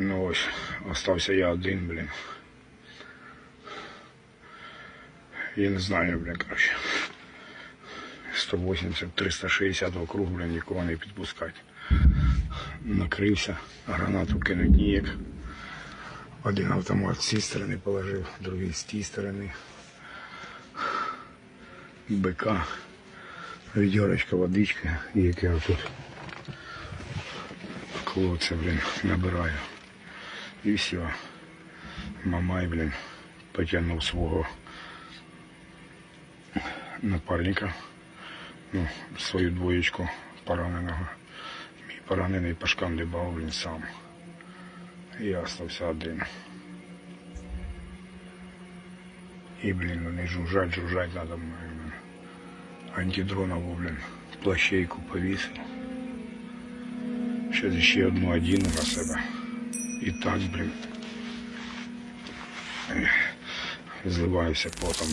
Ну ось, остався я один, блін. Я не знаю, блін, короче. 180, 360 округ, блін, нікого не підпускати. Накрився, гранату кинуть ніяк. Один автомат з цієї сторони положив, другий з тієї сторони. БК, відьорочка, водичка, яке я тут колодця, блін, набираю. І все. Мамай, блін, потягнув свого напарника, ну, свою двоєчку пораненого. Мій поранений пошкандибав, блін, сам. Я остався один. І, блін, вони жужжать, жужжать надо мною. блін. Антидронову, блін, плащейку повісив. Ще ще одну одіну на себе. І так, блін. Зливаюся потом.